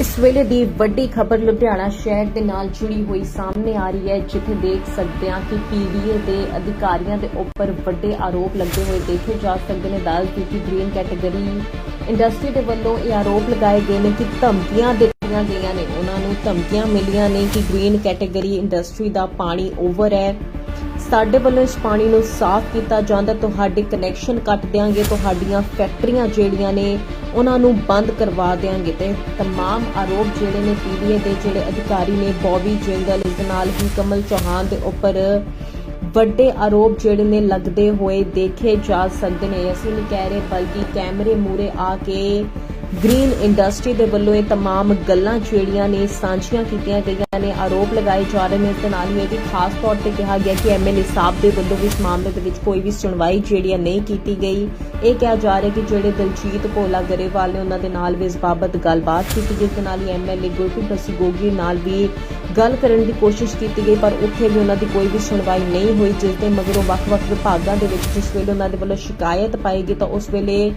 ਇਸ ਵੇਲੇ ਦੀ ਵੱਡੀ ਖਬਰ ਲੁਧਿਆਣਾ ਸ਼ਹਿਰ ਦੇ ਨਾਲ ਜੁੜੀ ਹੋਈ ਸਾਹਮਣੇ ਆ ਰਹੀ ਹੈ, ਜਿੱਥੇ ਦੇਖ ਸਕਦੇ ਹਾਂ ਕਿ ਪੀਡੀਏ ਦੇ ਅਧਿਕਾਰੀਆਂ ਦੇ ਉੱਪਰ ਵੱਡੇ ਆਰੋਪ ਲੱਗੇ ਹੋਏ ਦੇਖੇ ਜਾ ਸਕਦੇ ਨੇ। ਦੱਸ ਦਿੱਤੀ ਗ੍ਰੀਨ ਕੈਟਾਗਰੀ ਇੰਡਸਟਰੀ ਦੇ ਵੱਲੋਂ ਇਹ ਆਰੋਪ ਲਗਾਏ ਗਏ ਨੇ ਕਿ ਧਮਕੀਆਂ ਦਿੱਤੀਆਂ ਗਈਆਂ ਨੇ। ਉਹਨਾਂ ਨੂੰ ਧਮਕੀਆਂ ਮਿਲੀਆਂ ਨੇ ਕਿ ਗ੍ਰੀਨ ਕੈਟਾਗਰੀ ਇੰਡਸਟਰੀ ਦਾ ਪਾਣੀ ਓਵਰ ਹੈ। ਸਾਡੇ ਵੱਲੋਂ ਇਸ ਪਾਣੀ ਨੂੰ ਸਾਫ਼ ਕੀਤਾ ਜਾਂਦਾ ਤੁਹਾਡੇ ਕਨੈਕਸ਼ਨ ਕੱਟ ਦਿਆਂਗੇ ਤੁਹਾਡੀਆਂ ਫੈਕਟਰੀਆਂ ਜਿਹੜੀਆਂ ਨੇ ਉਹਨਾਂ ਨੂੰ ਬੰਦ ਕਰਵਾ ਦਿਆਂਗੇ ਤੇ तमाम ਆਰੋਪ ਜਿਹੜੇ ਨੇ ਪੀਡੀਏ ਦੇ ਜਿਹੜੇ ਅਧਿਕਾਰੀ ਨੇ ਬੌਬੀ ਜਿੰਦਲ ਇਸ ਦੇ ਨਾਲ ਹੀ ਕਮਲ ਚੌਹਾਨ ਦੇ ਉੱਪਰ ਵੱਡੇ ਆਰੋਪ ਜਿਹੜੇ ਨੇ ਲੱਗਦੇ ਹੋਏ ਦੇਖੇ ਜਾ ਸਕਦੇ ਨੇ ਅਸੀਂ ਨਹੀਂ ਕਹਿ ਰਹੇ ਬਲਕਿ ਕੈਮਰੇ ਮੂਰੇ ਆ ਕੇ ਗ੍ਰੀਨ ਇੰਡਸਟਰੀ ਦੇ ਵੱਲੋਂ ਇਹ तमाम ਗੱਲਾਂ ਜਿਹੜੀਆਂ ਨੇ ਸਾਂਝੀਆਂ ਕੀਤੀਆਂ ਗਈਆਂ ਨੇ ਆਰੋਪ ਲਗਾਏ ਜਾ ਰਹੇ ਨੇ ਇਸ ਦੇ ਨਾਲ ਹੀ ਇਹ ਵੀ ਖਾਸ ਤੌਰ ਤੇ ਕਿਹਾ ਗਿਆ ਕਿ ਐਮਐਲਏ ਸਾਹਿਬ ਦੇ ਵੱਲੋਂ ਵੀ ਇਸ ਮਾਮਲੇ ਦੇ ਵਿੱਚ ਕੋਈ ਵੀ ਸੁਣਵਾਈ ਜਿਹੜੀ ਹੈ ਨਹੀਂ ਕੀਤੀ ਗਈ ਇਹ ਕਿਹਾ ਜਾ ਰਿਹਾ ਕਿ ਜਿਹੜੇ ਦਲਜੀਤ ਭੋਲਾ ਗਰੇਵਾਲ ਨੇ ਉਹਨਾਂ ਦੇ ਨਾਲ ਵੀ ਇਸ ਬਾਬਤ ਗੱਲਬਾਤ ਕੀਤੀ ਜਿਸ ਦੇ ਨਾਲ ਹੀ ਐਮਐਲਏ ਗੁਰਪ੍ਰੀਤ ਸਿੰਘ ਗੋਗੀ ਨਾਲ ਵੀ ਗੱਲ ਕਰਨ ਦੀ ਕੋਸ਼ਿਸ਼ ਕੀਤੀ ਗਈ, ਪਰ ਉੱਥੇ ਵੀ ਉਹਨਾਂ ਦੀ ਕੋਈ ਵੀ ਸੁਣਵਾਈ ਨਹੀਂ ਹੋਈ, ਜਿਸ ਦੇ ਮਗਰੋਂ ਵੱਖ-ਵੱਖ ਵਿਭਾਗਾਂ ਦੇ ਵਿੱਚ ਜਿਸ ਵੇਲੇ ਉਹਨਾਂ ਦੇ ਵੱਲੋਂ ਸ਼ਿਕਾਇਤ ਪਾਈ ਗਈ ਤਾਂ ਉਸ ਵੇਲੇ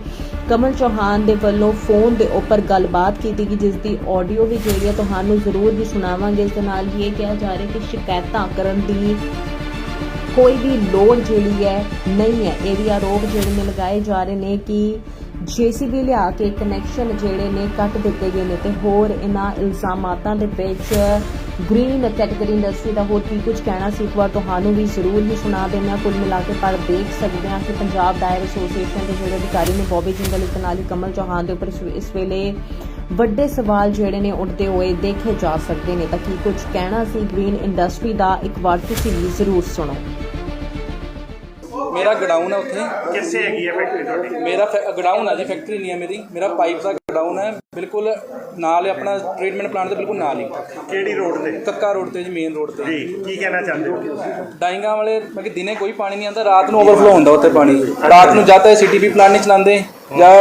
ਕਮਲ ਚੌਹਾਨ ਦੇ ਵੱਲੋਂ ਫੋਨ ਦੇ ਉੱਪਰ ਗੱਲਬਾਤ ਕੀਤੀ ਗਈ, ਜਿਸ ਦੀ ਆਡੀਓ ਵੀ ਜਿਹੜੀ ਹੈ ਤੁਹਾਨੂੰ ਜ਼ਰੂਰ ਵੀ ਸੁਣਾਵਾਂਗੇ। ਇਸ ਦੇ ਨਾਲ ਹੀ ਇਹ ਕਿਹਾ ਜਾ ਰਿਹਾ ਕਿ ਸ਼ਿਕਾਇਤਾਂ ਕਰਨ ਦੀ ਕੋਈ ਵੀ ਲੋੜ ਜਿਹੜੀ ਹੈ, ਨਹੀਂ ਹੈ। ਇਹ ਵੀ ਆਰੋਪ ਜਿਹੜੇ ਨੇ ਲਗਾਏ ਜਾ ਰਹੇ ਨੇ ਕਿ ਜੀਸੀਬੀ ਲਿਆ ਕੇ ਕਨੈਕਸ਼ਨ ਜਿਹੜੇ ਨੇ ਕੱਟ ਦਿੱਤੇ ਗਏ ਨੇ ਤੇ ਹੋਰ ਇਹਨਾਂ ਇਲਜ਼ਾਮਾਤਾਂ ਦੇ ਵਿੱਚ ਗ੍ਰੀਨ ਕੈਟਾਗਰੀ ਇੰਡਸਟਰੀ ਦਾ ਹੋਰ ਕੀ ਕੁਝ ਕਹਿਣਾ ਸੀ? ਇੱਕ ਵਾਰ ਤੁਹਾਨੂੰ ਵੀ ਜ਼ਰੂਰ ਹੀ ਸੁਣਾ ਦਿੰਦੇ ਹਾਂ। ਕੁੱਲ ਮਿਲਾ ਕੇ ਪਰ ਦੇਖ ਸਕਦੇ ਹਾਂ ਕਿ ਪੰਜਾਬ ਡਾਇਰ ਐਸੋਸੀਏਸ਼ਨ ਦੇ ਜਿਹੜੇ ਅਧਿਕਾਰੀ ਨੇ ਬੋਬੀ ਜਿੰਦਲ ਇਸ ਨਾਲ ਹੀ ਕਮਲ ਚੌਹਾਨ ਦੇ ਉੱਪਰ ਇਸ- ਇਸ ਵੇਲੇ ਵੱਡੇ ਸਵਾਲ ਜਿਹੜੇ ਨੇ ਉੱਠਦੇ ਹੋਏ ਦੇਖੇ ਜਾ ਸਕਦੇ ਨੇ। ਤਾਂ ਕੀ ਕੁਝ ਕਹਿਣਾ ਸੀ? ਗ੍ਰੀਨ ਇੰਡਸਟਰੀ ਦਾ ਇੱਕ ਵਾਰ ਤੁਸੀਂ ਵੀ ਜ਼ਰੂਰ ਸੁਣੋ। ਮੇਰਾ ਗਡਾਊਨ ਹੈ ਉੱਥੇ। ਕਿੱਥੇ ਹੈਗੀ ਹੈ ਫੈਕਟਰੀ ਤੁਹਾਡੀ? ਮੇਰਾ ਗਡਾਊਨ ਹੈ ਜੀ ਫੈਕਟਰੀ ਨਹੀਂ ਹੈ ਮੇਰੀ। ਮੇਰਾ ਪਾਈਪ ਦਾ ਗਡਾਊਨ ਹੈ ਬਿਲਕੁਲ ਨਾਲ ਹੀ ਆਪਣਾ ਟ੍ਰੀਟਮੈਂਟ ਪਲਾਂਟ ਦੇ ਬਿਲਕੁਲ ਨਾਲ ਹੀ। ਕਿਹੜੀ ਰੋਡ ਤੇ? ਕੱਕਾ ਰੋਡ ਤੇ ਜੀ ਮੇਨ ਰੋਡ ਤੇ। ਜੀ ਕੀ ਕਹਿਣਾ ਚਾਹੁੰਦੇ ਹੋ? ਡਾਈਂਗਾਂ ਵਾਲੇ ਮੈਂ ਕਿ ਦਿਨੇ ਕੋਈ ਪਾਣੀ ਨਹੀਂ ਆਉਂਦਾ ਰਾਤ ਨੂੰ ਓਵਰਫਲੋ ਹੁੰਦਾ ਉੱਥੇ ਪਾਣੀ। ਰਾਤ ਨੂੰ ਜਾਂ ਤਾਂ ਸੀਟੀਪੀ ਪਲਾਂਟ ਨਹੀਂ ਚਲਾਉਂਦੇ ਜਾਂ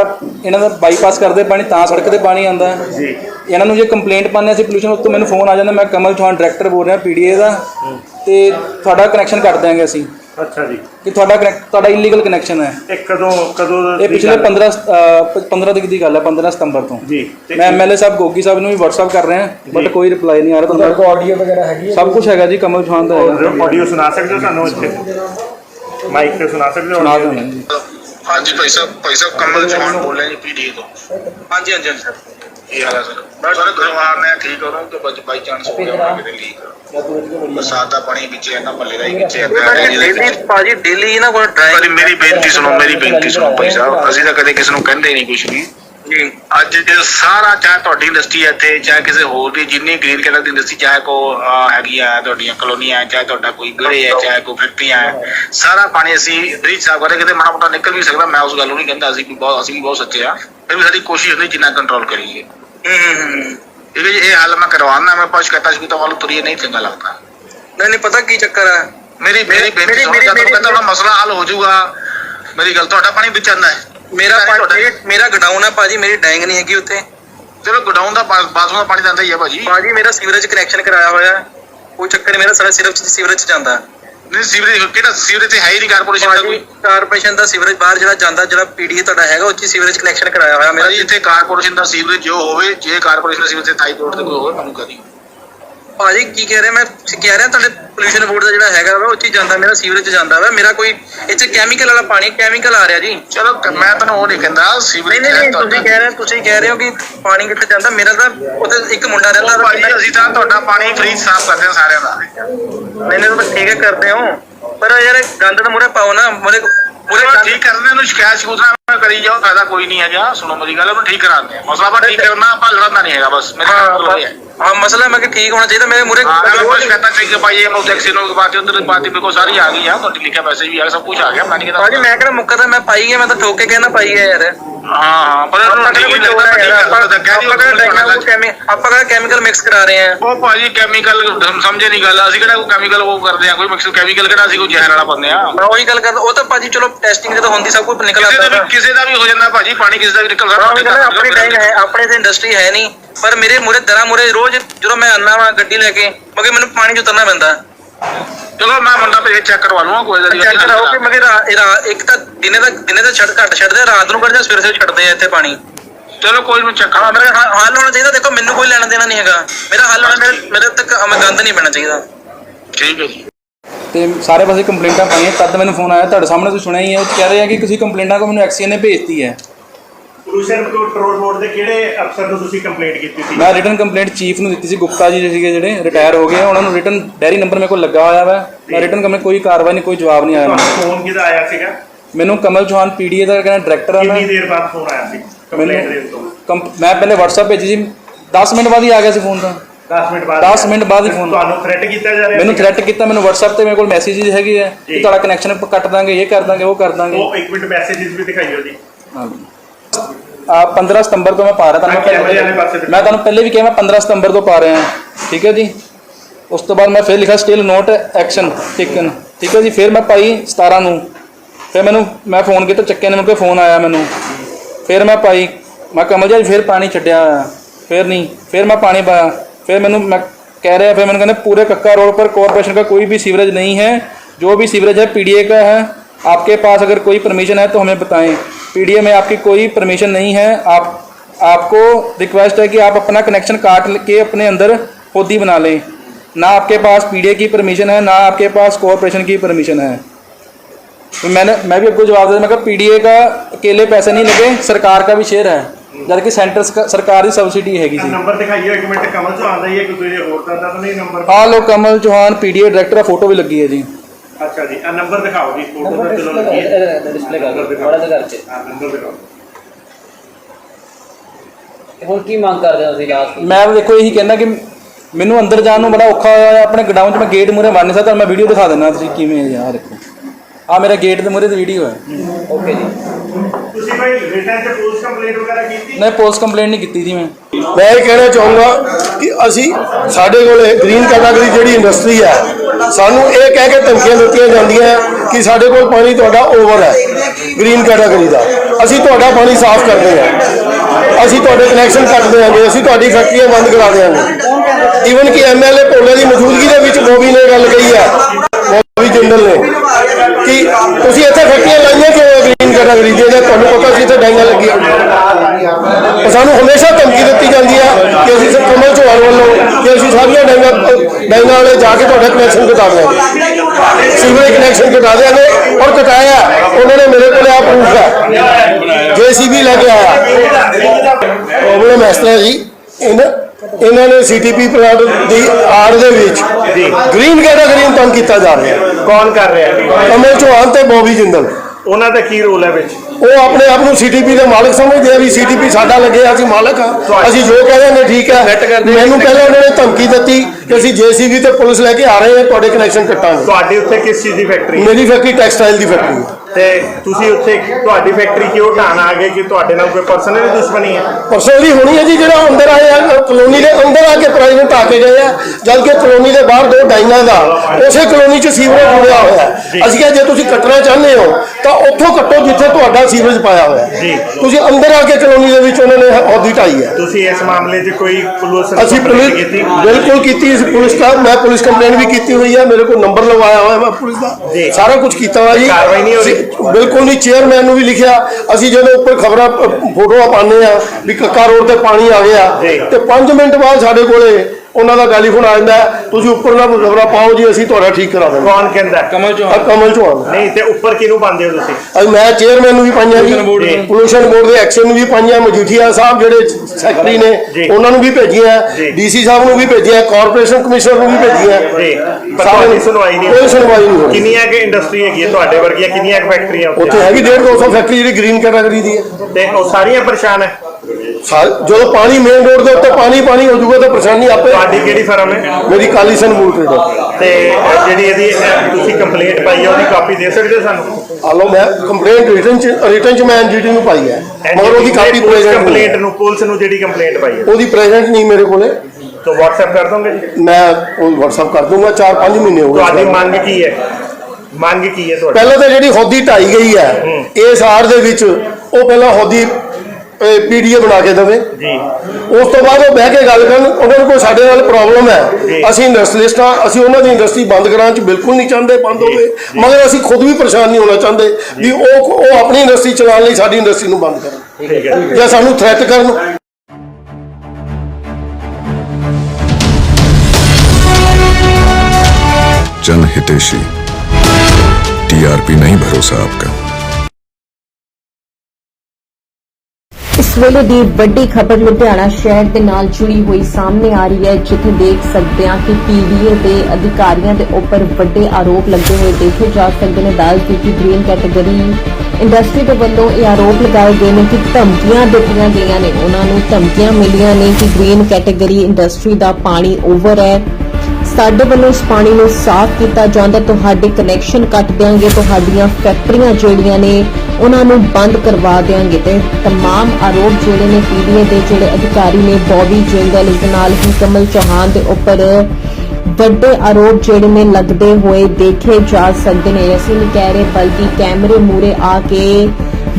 ਇਹਨਾਂ ਦਾ ਬਾਈਪਾਸ ਕਰਦੇ ਪਾਣੀ ਤਾਂ ਸੜਕ ਤੇ ਪਾਣੀ ਆਉਂਦਾ। ਜੀ। ਇਹਨਾਂ ਨੂੰ ਜੇ ਕੰਪਲੇਂਟ ਪਾਉਂਦੇ ਅਸੀਂ ਪੋਲੂਸ਼ਨ ਉੱਤੋਂ ਮੈਨੂੰ ਫੋਨ ਆ ਜਾਂਦਾ ਮੈਂ ਕਮਲ ਚੌਹਾਨ ਡਾਇਰੈਕਟਰ ਬੋਲ ਰਿਹਾ ਪੀਡੀਏ ਦਾ। ਤੇ ਤੁਹਾਡਾ ਕਨੈਕਸ਼ਨ ਕੱਟ ਦਿਆਂਗੇ ਅਸੀਂ। ਅੱਛਾ ਜੀ। ਕਿ ਤੁਹਾਡਾ connect- ਤੁਹਾਡਾ ਇਲੀਗਲ ਕਨੈਕਸ਼ਨ ਹੈ। ਇਹ ਕਦੋਂ ਕਦੋਂ ਇਹ ਦੀ ਪਿਛਲੇ ਗੱਲ ਹੈ? 15 ਅਹ, 15 ਤਰੀਕ ਦੀ ਗੱਲ ਹੈ 15 ਸਤੰਬਰ ਤੋਂ। ਜੀ ਤੇ ਮੈਂ ਐਮਐਲਏ ਸਾਹਿਬ ਗੋਗੀ ਸਾਹਿਬ ਨੂੰ ਵੀ WhatsApp ਕਰ ਰਿਹਾ ਬਟ ਕੋਈ ਰਿਪਲਾਈ ਨਹੀਂ ਆ ਰਿਹਾ ਤੁਹਾਡੇ ਕੋਲ ਆਡੀਓ ਵਗੈਰਾ ਹੈਗੀ ਸਭ ਕੁਝ ਹੈਗਾ ਜੀ ਕਮਲ ਚੌਹਾਨ ਦਾ ਹੈਗਾ ਆਡੀਓ ਸੁਣਾ ਸਕਦੇ ਹੋ ਸਾਨੂੰ ਇੱਥੇ? ਮਾਈਕ ਤੇ ਸੁਣਾ ਸਕਦੇ ਹੋ ਸੁਣਾ audio? ਦਿੰਦਾ ਜੀ। ਹਾਂਜੀ ਭਾਈ ਸਾਹਿਬ ਭਾਈ ਸਾਹਿਬ ਕਮਲ ਚੌਹਾਨ ਬੋਲ ਰਹੇ ਜੀ ਪੀਡੀਏ ਤੋਂ। ਹਾਂਜੀ ਹਾਂਜੀ ਸਰ ਕੀ ਹਾਲ ਹੈ ਸਰ? ਮੈਂ ਸਰ ਕਰਵਾ ਮੈਂ ਠੀਕ ਕਰੂੰ ਤੇ ਬਚ ਬਾਈ ਚਾਂਸ ਹੋ ਗਿਆ ਹੋਣਾ ਕਿਤੇ ਲੀਕ ਬਰਸਾਤ ਦਾ ਪਾਣੀ ਵਿੱਚ ਇਹਨਾਂ ਪੱਲੇ ਦਾ ਹੀ ਵਿੱਚ ਡੇਲੀ ਭਾਜੀ ਡੇਲੀ ਨਾ ਕੋਈ ਪਰ ਡਰਾਈਵ ਮੇਰੀ ਬੇਨਤੀ ਸੁਣੋ ਮੇਰੀ ਬੇਨਤੀ ਸੁਣੋ ਭਾਈ ਸਾਹਿਬ। ਅਸੀਂ ਤਾਂ ਕਦੇ ਕਿਸੇ ਨੂੰ ਕਹਿੰਦੇ ਨਹੀਂ ਕੁਝ ਵੀ। ਜੀ। ਅੱਜ ਜੇ ਸਾਰਾ ਚਾਹੇ ਤੁਹਾਡੀ ਇੰਡਸਟਰੀ ਇੱਥੇ ਚਾਹੇ ਕਿਸੇ ਹੋਰ ਦੀ ਜਿੰਨੀ ਗ੍ਰੀਨ ਕਲਰ ਦੀ ਇੰਡਸਟਰੀ ਚਾਹੇ ਕੋ ਹੈਗੀ ਆ ਤੁਹਾਡੀਆਂ ਕਲੋਨੀਆਂ ਚਾਹੇ ਤੁਹਾਡਾ ਕੋਈ ਗੜੇ ਹੈ ਚਾਹੇ ਕੋਈ ਫੈਕਟਰੀਆਂ ਹੈ ਸਾਰਾ ਪਾਣੀ ਅਸੀਂ ਬ੍ਰਿਜ ਸਾਹਿਬ ਕਰੇ ਕਿਤੇ ਮਾੜਾ ਮੋਟਾ ਨਿਕਲ ਵੀ ਸਕਦਾ ਮੈਂ ਉਸ ਗੱਲ ਨੂੰ ਨਹੀਂ ਕਹਿੰਦਾ ਅਸੀਂ ਵੀ ਬਹੁਤ ਅਸੀਂ ਵੀ ਬਹੁਤ ਸੱਚੇ ਆ। ਫਿਰ ਵੀ ਸਾਡੀ ਕੋਸ਼ਿਸ਼ ਹੁੰਦੀ ਜਿੰਨਾ ਕੰਟਰੋਲ ਕਰੀਏ। ਹੂੰ ਹੂੰ, ਹੂੰ। ਇਹ ਇਹ ਹੱਲ ਮੈਂ ਕਰਵਾਉਣਾ ਮੈਂ ਪਾਸ ਕਰਤਾ ਸੀ ਤਾਂ ਵਾਲੂ ਤੁਰੀਏ ਨਹੀਂ ਚੰਗਾ ਲੱਗਦਾ। ਨਹੀਂ ਨਹੀਂ ਪਤਾ ਕੀ ਚੱਕਰ ਹੈ ਮੇਰੀ ਮੇਰੀ ਬੇਨਤੀ ਸੁਣੋ ਜਦ ਤੱਕ ਮੇਰੀ- ਤੁਹਾਡਾ ਮਸਲਾ ਹੱਲ ਹੋ ਜਾਊਗਾ ਮੇਰੀ ਗੱਲ ਤੁਹਾਡਾ ਪਾਣੀ ਵਿੱਚ ਆਉਂਦਾ ਹੈ। ਮੇਰਾ ਤੁਹਾਡਾ- ਪਾਣੀ ਮੇਰਾ ਗਡਾਊਨ ਹੈ ਭਾਜੀ ਮੇਰੀ ਡੈਂਗ ਨਹੀਂ ਹੈਗੀ ਉੱਥੇ। ਚਲੋ ਗਡਾਊਨ ਦਾ ਬਾਥਰੂਮ ਦਾ ਪਾਣੀ ਆਉਂਦਾ ਹੀ ਹੈ ਭਾਜੀ। ਭਾਜੀ ਮੇਰਾ ਸੀਵਰੇਜ ਕਨੈਕਸ਼ਨ ਕਰਾਇਆ ਹੋਇਆ। ਕੋਈ ਚੱਕਰ ਨਹੀਂ ਮੇਰਾ ਸਾਰਾ ਸਿਰਫ ਸੀਵਰੇਜ ਚ ਜਾਂਦਾ। ਨਹੀਂ ਸੀਵਰੇਜ ਕਿਹੜਾ ਸੀਵਰੇਜ ਤੇ ਹੈ ਹੀ ਨਹੀਂ ਕਾਰਪੋਰੇਸ਼ਨ ਦਾ ਭਾਜੀ ਕੋਈ? ਕਾਰਪੋਰੇਸ਼ਨ ਦਾ ਸੀਵਰੇਜ ਬਾਹਰ ਜਿਹੜਾ ਜਾਂਦਾ ਜਿਹੜਾ ਪੀਡੀ ਤੁਹਾਡਾ ਹੈਗਾ ਉੱਚੀ ਸੀਵਰੇਜ ਕਨੈਕਸ਼ਨ ਕਰਾਇਆ ਹੋਇਆ ਮੇਰਾ ਮੇਰਾ ਇੱਥੇ ਕਾਰਪੋਰੇਸ਼ਨ ਦਾ ਸੀਵਰੇਜ ਜੋ ਹੋਵੇ ਜੇ ਕਾਰਪੋਰੇਸ਼ਨ ਦਾ ਸੀਵਰੇਜ ਤੇ ਥਾਈ ਰੋਡ ਤੇ ਕੋਈ ਹੋਵੇ ਮੈਨੂੰ ਕਦੀ ਭਾਜੀ ਕੀ ਕਹਿ ਰਿਹਾ ਮੈਂ? ਕਹਿ ਰਿਹਾ ਤੁਹਾਡੇ ਪੋਲੂਸ਼ਨ ਬੋਰਡ ਦਾ ਜਿਹੜਾ ਹੈਗਾ ਵਾ ਉੱਚੀ ਜਾਂਦਾ ਮੇਰਾ ਸੀਵਰੇਜ ਜਾਂਦਾ ਵਾ। ਮੇਰਾ ਕੋਈ ਇੱਥੇ ਕੈਮੀਕਲ ਵਾਲਾ ਪਾਣੀ ਕੈਮੀਕਲ ਆ ਰਿਹਾ ਜੀ। ਚਲੋ ਮੈਂ ਤੁਹਾਨੂੰ ਉਹ ਨਹੀਂ ਕਹਿੰਦਾ ਨਹੀਂ ਸੀਵਰੇਜ ਨਹੀਂ ਤੁਸੀਂ ਕਹਿ ਰਹੇ ਤੁਸੀਂ ਕਹਿ ਰਹੇ ਹੋ ਕਿ ਪਾਣੀ ਕਿੱਥੇ ਜਾਂਦਾ? ਮੇਰਾ ਤਾਂ ਉੱਥੇ ਇੱਕ ਮੁੰਡਾ ਰਹਿੰਦਾ ਉਹ ਭਾਜੀ ਅਸੀਂ ਤਾਂ ਤੁਹਾਡਾ ਪਾਣੀ ਫ੍ਰੀ ਸਾਫ਼ ਕਰਦੇ ਹਾਂ ਸਾਰਿਆਂ ਦਾ। ਨਹੀਂ ਨਹੀਂ ਤਾਂ ਠੀਕ ਹੈ ਕਰਦੇ ਹੋ। ਪਰ ਯਾਰ ਗੰਦ ਤਾਂ ਮੂਰੇ ਪਾਓ ਨਾ ਮੂਰੇ ਪੂਰੇ ਚਲੋ ਠੀਕ ਕਰਦੇ ਇਹਨੂੰ ਸ਼ਿਕਾਇਤ ਸ਼ਿਕੂਤਨਾ ਕਰੀ ਜਾਓ ਫਾਇਦਾ ਕੋਈ ਨਹੀਂ ਹੈਗਾ। ਸੁਣੋ ਮੇਰੀ ਗੱਲ ਉਹਨੂੰ ਠੀਕ ਕਰਾਉਂਦੇ ਆ ਮਸਲਾ ਬਸ ਠੀਕ ਕਰਨਾ ਆਪਾਂ ਲੜਨਾ ਨਹੀਂ ਹੈਗਾ ਬਸ। ਮੇਰਾ ਇਹ ਹੈ। हाँ मसला मैं ठीक होना चाहिए था मेरे मुझे कहता चाहिए कि भाई ये हम एक्सीडेंट की बात उधर बातें मेरे को सारी आ गई है तो लिखा मैसेज भी आ सब कुछ आ गया पानी के भाजी मैं कह रहा मुक्का था मैं पाई है मैं तो ठोके कहना पाई है यार ਆਪਣੇ ਇੰਡਸਟਰੀ ਹੈ ਨਹੀਂ। ਪਰ ਮੇਰੇ ਮੂਰੇ ਦਰਾ ਮੂਰੇ ਰੋਜ਼ ਜਦੋਂ ਮੈਂ ਆਨਾ ਵਾ ਗੱਡੀ ਲੈ ਕੇ ਮੈਨੂੰ ਪਾਣੀ ਚ ਉਤਰਨਾ ਪੈਂਦਾ। ਚਲੋ ਮੈਂ ਮੁੰਡਾ ਭੇਜ ਚੈੱਕ ਕਰਵਾ ਲੂੰਗਾ ਕੋਈ ਗੱਲ ਚੈੱਕ ਕਰਾਓ ਕਿ ਮਗੇ ਇੱਕ ਤਾਂ ਦਿਨੇ ਦਾ ਦਿਨੇ ਦਾ ਛੱਡ ਘੱਟ ਛੱਡਦੇ ਰਾਤ ਨੂੰ ਕਰਦੇ ਆ, ਸਵੇਰੇ ਸਵੇਰੇ ਛੱਡਦੇ ਆ ਇੱਥੇ ਪਾਣੀ। ਚਲੋ ਕੋਈ ਨਹੀਂ ਚੱਕਾਂਗਾ ਮੇਰਾ ਹੱਲ ਹੋਣਾ ਚਾਹੀਦਾ ਦੇਖੋ ਮੈਨੂੰ ਕੋਈ ਲੈਣਾ ਦੇਣਾ ਨਹੀਂ ਹੈਗਾ। ਮੇਰਾ ਹੱਲ ਹੋਣਾ ਮੇਰੇ ਮੇਰੇ ਤੱਕ ਅਮ ਗੰਦ ਨਹੀਂ ਪੈਣਾ ਚਾਹੀਦਾ। ਠੀਕ ਹੈ ਜੀ। ਤੇ ਸਾਰੇ ਪਾਸੇ ਕੰਪਲੇਂਟਾਂ ਪਾਈਆਂ ਤਦ ਮੈਨੂੰ ਫੋਨ ਆਇਆ ਤੁਹਾਡੇ ਸਾਹਮਣੇ ਤੁਸੀਂ ਸੁਣਿਆ ਹੀ ਹੈ ਉਹ ਕਹਿ ਰਹੇ ਆ ਕਿ ਤੁਸੀਂ ਕੰਪਲੇਂਟਾਂ ਕੋ ਮੈਨੂੰ ਐਕਸੀਅਨ ਨੇ ਭੇਜਤੀ ਹੈ। ਕੁਰੂਸ਼ਰ ਕੰਟਰੋਲ ਬੋਰਡ ਦੇ ਕਿਹੜੇ ਅਫਸਰ ਨੂੰ ਤੁਸੀਂ ਕੰਪਲੇਂਟ ਕੀਤੀ ਸੀ? ਮੈਂ ਰਿਟਨ ਕੰਪਲੇਂਟ ਚੀਫ ਨੂੰ ਦਿੱਤੀ ਸੀ ਗੁਪਤਾ ਜੀ ਸੀਗੇ ਜਿਹੜੇ ਰਿਟਾਇਰ ਹੋ ਗਏ ਉਹਨਾਂ ਨੂੰ ਰਿਟਨ ਡੈਰੀ ਨੰਬਰ ਮੇਰੇ ਕੋਲ ਲੱਗਾ ਹੋਇਆ ਵਾ। ਮੈਂ ਰਿਟਨ ਕੰਪਲੇਂਟ ਕੋਈ ਕਾਰਵਾਈ ਨਹੀਂ ਕੋਈ ਜਵਾਬ ਨਹੀਂ ਆਇਆ ਤੁਹਾਨੂੰ ਫੋਨ ਕਿਹਦਾ ਆਇਆ ਸੀਗਾ? ਮੈਨੂੰ ਕਮਲ ਚੌਹਾਨ ਪੀਡੀਏ ਦਾ ਕਹਿੰਦਾ ਡਾਇਰੈਕਟਰ ਆ ਕਿੰਨੀ ਦੇਰ ਬਾਅਦ ਫੋਨ ਆਇਆ ਸੀ ਕੰਪਲੇਂਟ ਦੇ ਤੋਂ ਮੈਂ ਪਹਿਲੇ WhatsApp ਭੇਜੀ ਸੀ 10 ਮਿੰਟ ਬਾਅਦ ਹੀ ਆ ਗਿਆ ਸੀ ਫੋਨ ਤਾਂ। 10 ਮਿੰਟ ਬਾਅਦ 10 ਮਿੰਟ ਬਾਅਦ ਹੀ ਫੋਨ ਤੁਹਾਨੂੰ ਥ੍ਰੈਟ ਕੀਤਾ ਜਾ ਰਿਹਾ ਮੈਨੂੰ ਥ੍ਰੈਟ ਕੀਤਾ ਮੈਨੂੰ WhatsApp ਤੇ ਮੇਰੇ ਕੋਲ ਮੈਸੇजेस ਹੈਗੇ ਆ ਕਿ ਤੁਹਾਡਾ ਕਨੈਕਸ਼ਨ ਕੱਟ ਦਾਂਗੇ ਇਹ ਕਰ ਦਾਂਗੇ ਉਹ ਕਰ ਦਾਂਗੇ। ਉਹ 1 ਮਿੰਟ ਮੈਸੇजेस ਵੀ ਦਿਖਾਈਓ ਜੀ ਹਾਂ 15 ਸਤੰਬਰ ਤੋਂ ਮੈਂ ਪਾ ਰਿਹਾ ਤੁਹਾਨੂੰ ਹਾਂ, ਕੈਮਰੇ ਵਾਲੇ ਪਾਸੇ ਦਿਖਾਓ। ਮੈਂ ਤੁਹਾਨੂੰ ਪਹਿਲੇ ਵੀ ਕਿਹਾ ਮੈਂ 15 ਸਤੰਬਰ ਤੋਂ ਪਾ ਰਿਹਾ ਠੀਕ ਹੈ ਜੀ ਉਸ ਤੋਂ ਬਾਅਦ ਮੈਂ ਫਿਰ ਲਿਖਿਆ ਸਟਿਲ ਨੋਟ ਐਕਸ਼ਨ ਟੇਕਨ ਠੀਕ ਹੈ ਜੀ ਫਿਰ ਮੈਂ ਪਾਈ 17 ਨੂੰ ਫਿਰ ਮੈਨੂੰ ਮੈਂ ਫੋਨ ਕੀਤਾ ਚੱਕਿਆ ਨੇ ਮੈਨੂੰ ਕੋਈ ਫੋਨ ਆਇਆ ਮੈਨੂੰ ਫਿਰ ਮੈਂ ਪਾਈ ਮੈਂ ਕਮਲ ਜੀ ਫਿਰ ਪਾਣੀ ਛੱਡਿਆ ਹੋਇਆ। ਫਿਰ ਨਹੀਂ ਫਿਰ ਮੈਂ ਪਾਣੀ ਪਾਇਆ ਫਿਰ ਮੈਨੂੰ ਮੈਂ कह रहे हैं फिर मैंने कहना पूरे कक्का रोड पर कॉरपोरेशन का कोई भी सीवरेज नहीं है जो भी सीवरेज है पीडीए का है आपके पास अगर कोई परमिशन है तो हमें बताएं पीडीए में आपकी कोई परमिशन नहीं है आप आपको रिक्वेस्ट है कि आप अपना कनेक्शन काट के अपने अंदर होदी बना लें ना आपके पास पीडीए की परमिशन है ना आपके पास कॉरपोरेशन की परमिशन है तो मैंने मैं भी आपको जवाब दिया मैं कहा पीडीए का अकेले पैसे नहीं लगे सरकार का भी शेयर है जबकि सेंटर सक- सरकार की सब्सिडी हैगी जी ਨੰਬਰ ਦਿਖਾਈਓ ਇੱਕ ਮਿੰਟ ਕਮਲ ਚੋਂ ਆਉਂਦਾ ਹੀ ਹੈ ਕਿ ਕੋਈ ਹੋਰ ਦਾ ਤਾਂ ਨਹੀਂ ਨੰਬਰ ਆ ਲੋ ਕਮਲ ਚੌਹਾਨ ਪੀਡੀਏ ਡਾਇਰੈਕਟਰ ਆ ਫੋਟੋ ਵੀ ਲੱਗੀ ਹੈ ਜੀ ਅੱਛਾ ਜੀ ਆ ਨੰਬਰ ਦਿਖਾਓ ਜੀ ਫੋਟੋ ਤਾਂ ਚਲੋ ਲੱਗੀ ਹੈ ਡਿਸਪਲੇ ਕਰ ਦਿਓ। ਬੜਾ ਜਿਹਾ ਕਰਕੇ। ਹਾਂ ਨੰਬਰ ਦਿਖਾਓ। ਤੇ ਹੁਣ ਕੀ ਮੰਗ ਕਰਦੇ ਹੋ ਤੁਸੀਂ ਲਾਸਟ ਮੈਂ ਦੇਖੋ ਇਹੀ ਕਹਿੰਦਾ ਕਿ ਮੈਨੂੰ ਅੰਦਰ ਜਾਣ ਨੂੰ ਬੜਾ ਔਖਾ ਹੋਇਆ ਹੈ ਆਪਣੇ ਗਡਾਊਨ 'ਚ ਮੈਂ ਗੇਟ ਮੂਰੇ ਵੜ ਨਹੀਂ ਸਕਦਾ ਮੈਂ ਵੀਡੀਓ ਦਿਖਾ ਦਿੰਦਾ ਤੁਸੀਂ ਕਿਵੇਂ ਹੈ ਆਹ ਦੇਖੋ। ਆ ਮੇਰਾ ਗੇਟ ਦੇ ਮੂਰੇ ਦੀ ਵੀਡੀਓ ਹੈ। ਓਕੇ ਜੀ। ਤੁਸੀਂ ਭਾਈ ਰਿਟਰਨ ਤੇ ਪੁਲਿਸ ਕੰਪਲੇਂਟ ਵਗੈਰਾ ਕੀਤੀ? ਨਹੀਂ ਪੁਲਿਸ ਕੰਪਲੇਂਟ ਨਹੀਂ ਕੀਤੀ ਜੀ ਮੈਂ। ਮੈਂ ਇਹ ਕਹਿਣਾ ਚਾਹੂੰਗਾ ਕਿ ਅਸੀਂ ਸਾਡੇ ਕੋਲ ਗ੍ਰੀਨ ਕੈਟਾਗਰੀ ਜਿਹੜੀ ਇੰਡਸਟਰੀ ਹੈ ਸਾਨੂੰ ਇਹ ਕਹਿ ਕੇ ਧਮਕੀਆਂ ਦਿੱਤੀਆਂ ਜਾਂਦੀਆਂ ਕਿ ਸਾਡੇ ਕੋਲ ਪਾਣੀ ਤੁਹਾਡਾ ਓਵਰ ਹੈ ਗ੍ਰੀਨ ਕੈਟਾਗਰੀ ਦਾ। ਅਸੀਂ ਤੁਹਾਡਾ ਪਾਣੀ ਸਾਫ਼ ਕਰਦੇ ਹਾਂ। ਅਸੀਂ ਤੁਹਾਡੇ ਕਨੈਕਸ਼ਨ ਕੱਟ ਦੇਵਾਂਗੇ ਅਸੀਂ ਤੁਹਾਡੀ ਫੈਕਟਰੀਆਂ ਬੰਦ ਕਰਾ ਦੇਵਾਂਗੇ ਈਵਨ ਕਿ ਐਮਐਲਏ ਭੋਲੇ ਦੀ ਮੌਜੂਦਗੀ ਦੇ ਵਿੱਚ ਬੋਬੀ ਨੇ ਗੱਲ ਕਹੀ ਹੈ ਬੋਬੀ ਜਿੰਦਲ ਨੇ, ਕਿ ਤੁਸੀਂ ਇੱਥੇ ਫੈਕਟਰੀਆਂ ਲਾਈਆਂ ਕਿਉਂ ਗ੍ਰੀਨ ਕੈਟਾਗਰੀ ਦੀਆਂ? ਤੁਹਾਨੂੰ ਪਤਾ ਸੀ ਇੱਥੇ ਡਾਈਆਂ ਲੱਗੀਆਂ। ਉਹ ਸਾਨੂੰ ਹਮੇਸ਼ਾ ਧਮਕੀ ਦਿੱਤੀ ਜਾਂਦੀ ਹੈ ਕਿ ਅਸੀਂ ਸਿਰ ਕਮਲ ਚੌਹਾਨ ਵੱਲੋਂ ਕਿ ਅਸੀਂ ਸਾਰੀਆਂ ਡਾਈਆਂ ਡਾਈਆਂ ਵਾਲੇ ਜਾ ਕੇ ਤੁਹਾਡਾ ਕਨੈਕਸ਼ਨ ਕਟਾ ਦਿਆਂਗੇ ਸੀਵਰੇਜ ਕਨੈਕਸ਼ਨ ਕਟਾ ਦਿਆਂਗੇ। ਔਰ ਕਟਾਇਆ ਉਹਨਾਂ ਨੇ ਮੇਰੇ ਕੋਲ ਆ ਪ੍ਰੂਫ ਹੈ। ਜੇਸੀਬੀ ਲੈ ਕੇ ਆਇਆ। ਪ੍ਰੋਬਲਮ ਇਸ ਤਰ੍ਹਾਂ ਜੀ। ਇਹਨਾਂ ਇਹਨਾਂ ਨੇ ਸੀਟੀਪੀ ਪਲਾਂਟ ਦੀ ਆੜ ਦੇ ਵਿੱਚ ਗ੍ਰੀਨ ਕੈਟਾਗਰੀ ਨੂੰ ਤੰਗ ਕੀਤਾ ਜਾ ਰਿਹਾ? ਕੌਣ ਕਰ ਰਿਹਾ? ਹੈ? ਕਮਲ ਚੌਹਾਨ ਤੇ ਬੋਬੀ ਜਿੰਦਲ। ਉਹਨਾਂ ਦਾ ਕੀ ਰੋਲ ਹੈ ਵਿੱਚ? ਉਹ ਆਪਣੇ ਆਪ ਨੂੰ ਸੀਟੀਪੀ ਦੇ ਮਾਲਕ ਸਮਝਦੇ ਆ ਵੀ ਸੀਟੀਪੀ ਸਾਡਾ ਲੱਗਿਆ ਅਸੀਂ ਮਾਲਕ ਆ। ਅਸੀਂ ਜੋ ਕਹਿ ਦਿੰਦੇ ਠੀਕ ਹੈ ਮੈਨੂੰ ਪਹਿਲਾਂ ਉਹਨਾਂ ਨੇ ਧਮਕੀ ਦਿੱਤੀ ਕਿ ਅਸੀਂ ਜੇਸੀਬੀ ਤੇ ਪੁਲਿਸ ਲੈ ਕੇ ਆ ਰਹੇ ਹਾਂ ਤੁਹਾਡੇ ਕਨੈਕਸ਼ਨ ਕੱਟਾਂਗੇ। ਤੁਹਾਡੇ ਉੱਥੇ ਕਿਸ ਚੀਜ਼ ਦੀ ਫੈਕਟਰੀ? ਮੇਰੀ ਫੈਕਟਰੀ ਟੈਕਸਟਾਈਲ ਦੀ ਫੈਕਟਰੀ ਹੈ। ਤੇ ਤੁਸੀਂ ਉੱਥੇ ਤੁਹਾਡੀ ਫੈਕਟਰੀ ਕਿਉਂ ਢਾਣ ਆ ਗਏ ਕਿ ਤੁਹਾਡੇ ਨਾਲ ਕੋਈ ਪਰਸਨਲ ਦੁਸ਼ਮਣੀ ਹੈ? ਪਰਸਨਲੀ ਹੋਣੀ ਹੈ ਜੀ ਜਿਹੜਾ ਅੰਦਰ ਆਏ ਆ ਕਲੋਨੀ ਦੇ ਅੰਦਰ ਆ ਕੇ ਪ੍ਰਾਈਵੇਟ ਆ ਕੇ ਗਏ ਆ ਜਦ ਕਿ ਕਲੋਨੀ ਦੇ ਬਾਹਰ ਦੋ ਡਾਈਨਾਂ ਦਾ ਉਸੇ ਕਲੋਨੀ 'ਚ ਸੀਵਰੇਜ ਜੁੜਿਆ ਹੋਇਆ ਅਸੀਂ ਕਿਹਾ ਜੇ ਤੁਸੀਂ ਕੱਟਣਾ ਚਾਹੁੰਦੇ ਹੋ ਤਾਂ ਉੱਥੋਂ ਕੱਟੋ ਜਿੱਥੇ ਤੁਹਾਡਾ ਸੀਵਰੇਜ ਪਾਇਆ ਹੋਇਆ। ਤੁਸੀਂ ਅੰਦਰ ਆ ਕੇ ਕਲੋਨੀ ਦੇ ਵਿੱਚ ਉਹਨਾਂ ਨੇ ਹੌਦੀ ਢਾਈ ਹੈ। ਤੁਸੀਂ ਇਸ ਮਾਮਲੇ 'ਚ ਕੋਈ ਪੁਲਿਸ ਅਸੀਂ ਪੁਲਿਸ ਬਿਲਕੁਲ ਕੀਤੀ ਇਸ ਪੁਲਿਸ ਦਾ ਮੈਂ ਪੁਲਿਸ ਕੰਪਲੇਂਟ ਵੀ ਕੀਤੀ ਹੋਈ ਹੈ ਮੇਰੇ ਕੋਲ ਨੰਬਰ ਲਗਵਾਇਆ ਹੋਇਆ ਮੈਂ ਪੁਲਿਸ ਦਾ। ਸਾਰਾ ਕੁਝ ਕੀਤਾ ਹੋਇਆ ਜੀ। ਕਾਰਵਾਈ ਨਹੀਂ ਹੋ ਰਹੀ? ਬਿਲਕੁਲ ਨਹੀਂ ਚੇਅਰਮੈਨ ਨੂੰ ਵੀ ਲਿਖਿਆ ਅਸੀਂ ਜਦੋਂ ਉੱਪਰ ਖਬਰਾਂ ਫੋਟੋਆਂ ਪਾਉਂਦੇ ਆ ਵੀ ਕੱਕਾ ਰੋਡ ਤੇ ਪਾਣੀ ਆ ਗਿਆ। ਤੇ 5 ਮਿੰਟ ਬਾਅਦ ਸਾਡੇ ਕੋਲੇ ਉਹਨਾਂ ਦਾ ਟੈਲੀਫੋਨ ਆ ਜਾਂਦਾ ਹੈ, ਤੁਸੀਂ ਉੱਪਰ ਨਾ ਖਬਰਾਂ ਪਾਓ ਜੀ ਅਸੀਂ ਤੁਹਾਡਾ ਠੀਕ ਕਰਾ ਦਾਂਗੇ ਕੌਣ ਕਹਿੰਦਾ ਹੈ? ਕਮਲ ਆ ਚੌਹਾਨ ਕਮਲ ਚੌਹਾਨ। ਨਹੀਂ ਤੇ ਉੱਪਰ ਕਿਹਨੂੰ ਪਾਉਂਦੇ ਹੋ ਤੁਸੀਂ? ਅੱਜ ਮੈਂ ਚੇਅਰਮੈਨ ਨੂੰ ਵੀ ਪਾਈਆਂ ਜੀ। Pollution board ਨੂੰ। ਪੋਲੂਸ਼ਨ ਬੋਰਡ ਦੇ ਐਕਸ਼ਨ ਨੂੰ ਵੀ ਪਾਈਆਂ। ਮਜੀਠੀਆ ਸਾਹਿਬ ਜਿਹੜੇ ਸੈਕਟਰੀ ਜੀ। ਨੇ ਉਹਨਾਂ ਨੂੰ ਵੀ ਭੇਜੀਆਂ ਜੀ। ਡੀਸੀ ਸਾਹਿਬ ਨੂੰ ਵੀ ਭੇਜੀਆਂ ਕਾਰਪੋਰੇਸ਼ਨ ਕਮਿਸ਼ਨਰ ਨੂੰ ਵੀ ਭੇਜੀਆਂ ਜੀ। ਪਰ ਨੂੰ- ਸੁਣਵਾਈ ਨਹੀਂ ਕੋਈ ਸੁਣਵਾਈ ਨਹੀਂ ਹੋਈ। ਕਿੰਨੀਆਂ ਕਿ ਇੰਡਸਟਰੀ ਹੈਗੀ ਹੈ ਤੁਹਾਡੇ ਵਰਗੀਆਂ? ਕਿੰਨੀਆਂ ਕੁ ਫੈਕਟਰੀਆਂ ਉੱਥੇ? ਹੈਗੀ 1.5 200 ਫੈਕਟਰੀ ਜਿਹੜੀ ਗ੍ਰੀਨ ਕੈਟਾਗਰੀ ਦੀ ਹੈ। ਤੇ ਉਹ ਸਾਰੀਆਂ ਪਰੇਸ਼ਾਨ ਹੈ? ਸਾ- ਜਦੋਂ ਪਾਣੀ ਮੇਨ ਰੋਡ ਦੇ ਉੱਤੇ ਪਾਣੀ ਪਾਣੀ ਹੋ ਜਾਊਗਾ ਤਾਂ ਪਰੇਸ਼ਾਨੀ ਆਪੇ ਤੁਹਾਡੀ ਕਿਹੜੀ ਫਰਮ ਹੈ? ਮੇਰੀ ਕਾਲੀਸਨ ਮੂਲ ਟ੍ਰੇਡਰ ਤੇ ਅਹ, ਜਿਹੜੀ ਇਹਦੀ ਅਹ, ਤੁਸੀਂ ਕੰਪਲੇਂਟ ਪਾਈ ਹੈ ਉਹਦੀ ਕਾਪੀ ਦੇ ਸਕਦੇ ਹੋ ਸਾਨੂੰ ਆਲੋ ਮੈਂ ਕੰਪਲੇਂਟ ਰਿਟਨ ਚ ਰਿਟਨ ਚ ਮੈਂ ਐਨਜੀਟੀ ਨੂੰ ਪਾਈ ਹੈ। ਮਗਰ ਉਹਦੀ ਕਾਪੀ ਪ੍ਰੈਜ਼ੈਂਟ ਕੰਪਲੇਂਟ ਨੂੰ ਪੁਲਿਸ ਨੂੰ ਜਿਹੜੀ ਕੰਪਲੇਂਟ ਪਾਈ ਹੈ? ਉਹਦੀ ਪ੍ਰੈਜ਼ੈਂਟ ਨਹੀਂ ਮੇਰੇ ਕੋਲੇ। ਤਾਂ WhatsApp ਕਰ ਦੋਗੇ? ਜੀ ਮੈਂ ਉਹ WhatsApp ਕਰ ਦੂੰਗਾ 4-5 ਮਹੀਨੇ ਹੋ ਤੁਹਾਡੀ ਗਏ ਮੰਗ ਕੀ ਹੈ? ਮੰਗ ਕੀ ਹੈ ਤੁਹਾਡੀ? ਪਹਿਲਾਂ ਤਾਂ ਜਿਹੜੀ ਹੌਦੀ ਢਾਈ ਗਈ ਹੈ ਇਸ ਆੜ ਦੇ ਵਿੱਚ ਉਹ ਪਹਿਲਾਂ ਹੌਦੀ ਪੀਡੀਏ ਬਣਾ ਕੇ ਦੇਵੇ ਜੀ ਉਸ ਤੋਂ ਬਾਅਦ ਉਹ ਬਹਿ ਕੇ ਗੱਲ ਕਰਨ ਉਹਨਾਂ ਨੂੰ ਕੋਈ ਸਾਡੇ ਨਾਲ ਪ੍ਰੋਬਲਮ ਹੈ ਅਸੀਂ ਇੰਡਸਟਰੀਲਿਸਟ ਹਾਂ ਅਸੀਂ ਉਹਨਾਂ ਦੀ ਇੰਡਸਟਰੀ ਬੰਦ ਕਰਾਉਣ ਚ ਬਿਲਕੁਲ ਨਹੀਂ ਚਾਹੁੰਦੇ ਬੰਦ ਹੋਵੇ ਮਗਰ ਅਸੀਂ ਖੁਦ ਵੀ ਪਰੇਸ਼ਾਨ ਨਹੀਂ ਹੋਣਾ ਚਾਹੁੰਦੇ ਵੀ ਉਹ ਉਹ ਆਪਣੀ ਇੰਡਸਟਰੀ ਚਲਾਉਣ ਲਈ ਸਾਡੀ ਇੰਡਸਟਰੀ ਨੂੰ ਬੰਦ ਕਰਨ ਠੀਕ ਹੈ ਜਾਂ ਸਾਨੂੰ ਥ੍ਰੈਟ ਕਰਨ जन हितेशी टीआरपी नहीं भरोसा आपका ਇਸ ਵੇਲੇ ਦੀ ਵੱਡੀ ਖਬਰ ਲੁਧਿਆਣਾ ਸ਼ਹਿਰ ਦੇ ਨਾਲ ਜੁੜੀ ਹੋਈ ਸਾਹਮਣੇ ਆ ਰਹੀ ਹੈ, ਜਿੱਥੇ ਦੇਖ ਸਕਦੇ ਹਾਂ ਕਿ ਪੀਡੀਏ ਦੇ ਅਧਿਕਾਰੀਆਂ ਦੇ ਉੱਪਰ ਵੱਡੇ ਆਰੋਪ ਲੱਗੇ ਹੋਏ ਦੇਖੇ ਜਾ ਸਕਦੇ ਨੇ। ਦੱਸ ਦਿੱਤੀ ਕਿ ਗ੍ਰੀਨ ਕੈਟਾਗਰੀ। ਇੰਡਸਟਰੀ ਦੇ ਵੱਲੋਂ ਇਹ ਆਰੋਪ ਲਗਾਏ ਗਏ ਨੇ ਕਿ ਧਮਕੀਆਂ ਦਿੱਤੀਆਂ ਗਈਆਂ ਨੇ। ਉਹਨਾਂ ਨੂੰ ਧਮਕੀਆਂ ਮਿਲੀਆਂ ਨੇ ਕਿ ਗ੍ਰੀਨ ਕੈਟਾਗਰੀ ਇੰਡਸਟਰੀ ਦਾ ਪਾਣੀ ਓਵਰ ਹੈ। ਸਾਡੇ ਵੱਲੋਂ ਇਸ ਪਾਣੀ ਨੂੰ ਸਾਫ਼ ਕੀਤਾ ਜਾਂਦਾ ਤੁਹਾਡੇ ਕਨੈਕਸ਼ਨ ਕੱਟ ਦਿਆਂਗੇ ਤੁਹਾਡੀਆਂ ਫੈਕਟਰੀਆਂ ਜਿਹੜੀਆਂ ਨੇ ਉਹਨਾਂ ਨੂੰ ਬੰਦ ਕਰਵਾ ਦਿਆਂਗੇ ਤੇ तमाम ਆਰੋਪ ਜਿਹੜੇ ਨੇ ਪੀਡੀਏ ਦੇ ਜਿਹੜੇ ਅਧਿਕਾਰੀ ਨੇ ਬੌਬੀ ਜਿੰਦਲ ਇਸ ਦੇ ਨਾਲ ਹੀ ਕਮਲ ਚੌਹਾਨ ਦੇ ਉੱਪਰ ਵੱਡੇ ਆਰੋਪ ਜਿਹੜੇ ਨੇ ਲੱਗਦੇ ਹੋਏ ਦੇਖੇ ਜਾ ਸਕਦੇ ਨੇ ਅਸੀਂ ਨਹੀਂ ਕਹਿ ਰਹੇ ਬਲਕਿ ਕੈਮਰੇ ਮੂਰੇ ਆ ਕੇ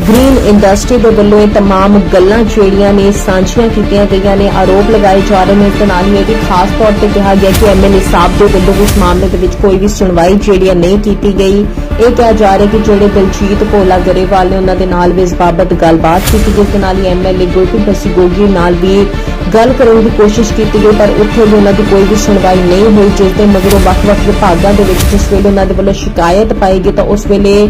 ਗ੍ਰੀਨ ਇੰਡਸਟਰੀ ਦੇ ਵੱਲੋਂ ਇਹ तमाम ਗੱਲਾਂ ਜਿਹੜੀਆਂ ਨੇ ਸਾਂਝੀਆਂ ਕੀਤੀਆਂ ਗਈਆਂ ਨੇ ਆਰੋਪ ਲਗਾਏ ਜਾ ਰਹੇ ਨੇ ਇਸ ਦੇ ਨਾਲ ਹੀ ਇਹ ਵੀ ਖਾਸ ਤੌਰ ਤੇ ਕਿਹਾ ਗਿਆ ਕਿ ਐਮਐਲਏ ਸਾਹਿਬ ਦੇ ਵੱਲੋਂ ਇਸ ਮਾਮਲੇ ਦੇ ਵਿੱਚ ਕੋਈ ਵੀ ਸੁਣਵਾਈ ਜਿਹੜੀ ਹੈ ਨਹੀਂ ਕੀਤੀ ਗਈ ਇਹ ਕਿਹਾ ਜਾ ਰਿਹਾ ਕਿ ਜਿਹੜੇ ਦਲਜੀਤ ਭੋਲਾ ਗਰੇਵਾਲ ਨੇ ਉਹਨਾਂ ਦੇ ਨਾਲ ਵੀ ਇਸ ਬਾਬਤ ਗੱਲਬਾਤ ਕੀਤੀ, ਜਿਸ ਦੇ ਨਾਲ ਹੀ ਐਮਐਲਏ ਗੁਰਪ੍ਰੀਤ ਬਸੀ ਗੋਗੀ ਨਾਲ ਵੀ ਗੱਲ ਕਰਨ ਦੀ ਕੋਸ਼ਿਸ਼ ਕੀਤੀ ਗਈ, ਪਰ ਉੱਥੇ ਵੀ ਉਹਨਾਂ ਦੀ ਕੋਈ ਵੀ ਸੁਣਵਾਈ ਨਹੀਂ ਹੋਈ, ਜਿਸ ਦੇ ਮਗਰੋਂ ਵੱਖ-ਵੱਖ ਵਿਭਾਗਾਂ ਦੇ ਵਿੱਚ ਜਿਸ ਵੇਲੇ ਉਹਨਾਂ ਦੇ ਵੱਲੋਂ ਸ਼ਿਕਾਇਤ ਪਾਈ ਗਈ, ਤਾਂ ਉਸ ਵੇਲੇ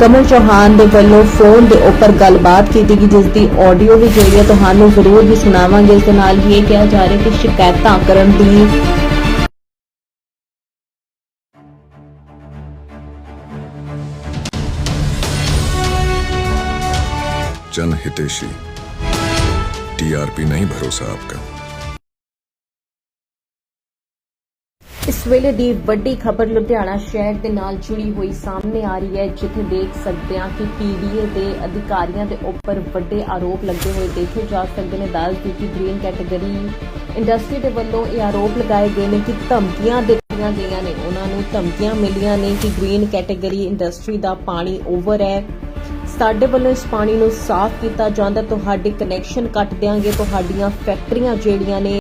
ਕਮਲ ਚੌਹਾਨ ਦੇ ਵੱਲੋਂ ਫੋਨ ਦੇ ਉੱਪਰ ਗੱਲਬਾਤ ਕੀਤੀ ਗਈ, ਜਿਸ ਦੀ ਆਡੀਓ ਵੀ ਜਿਹੜੀ ਹੈ, ਤੁਹਾਨੂੰ ਜ਼ਰੂਰ ਵੀ ਸੁਣਾਵਾਂਗੇ। ਇਸ ਦੇ ਨਾਲ ਹੀ ਇਹ ਕਿਹਾ ਜਾ ਰਿਹਾ ਕਿ ਸ਼ਿਕਾਇਤਾਂ ਕਰਨ ਦੀ जन हितेशी टीआरपी नहीं भरोसा आपका ਇਸ ਵੇਲੇ ਦੀ ਵੱਡੀ ਖਬਰ ਲੁਧਿਆਣਾ ਸ਼ਹਿਰ ਦੇ ਨਾਲ ਜੁੜੀ ਹੋਈ ਸਾਹਮਣੇ ਆ ਰਹੀ ਹੈ ਜਿੱਥੇ ਦੇਖ ਸਕਦੇ ਹਾਂ ਕਿ ਪੀਡੀਏ ਦੇ ਅਧਿਕਾਰੀਆਂ ਦੇ ਉੱਪਰ ਵੱਡੇ ਆਰੋਪ ਲੱਗੇ ਹੋਏ ਦੇਖੇ ਜਾ ਸਕਦੇ ਨੇ ਦੱਸ ਦਿੱਤੀ ਕਿ ਗ੍ਰੀਨ ਕੈਟਾਗਰੀ ਇੰਡਸਟਰੀ ਦੇ ਵੱਲੋਂ ਇਹ ਆਰੋਪ ਲਗਾਏ ਗਏ ਨੇ ਕਿ ਧਮਕੀਆਂ ਦਿੱਤੀਆਂ ਗਈਆਂ ਨੇ ਉਹਨਾਂ ਨੂੰ ਧਮਕੀਆਂ ਮਿਲੀਆਂ ਨੇ ਕਿ ਗ੍ਰੀਨ ਕੈਟਾਗਰੀ ਇੰਡਸਟਰੀ ਦਾ ਪਾਣੀ ਓਵਰ ਹੈ ਸਾਡੇ ਵੱਲੋਂ ਇਸ ਪਾਣੀ ਨੂੰ ਸਾਫ਼ ਕੀਤਾ ਜਾਂਦਾ, ਤੁਹਾਡੇ ਕਨੈਕਸ਼ਨ ਕੱਟ ਦਿਆਂਗੇ, ਤੁਹਾਡੀਆਂ ਫੈਕਟਰੀਆਂ ਜਿਹੜੀਆਂ ਨੇ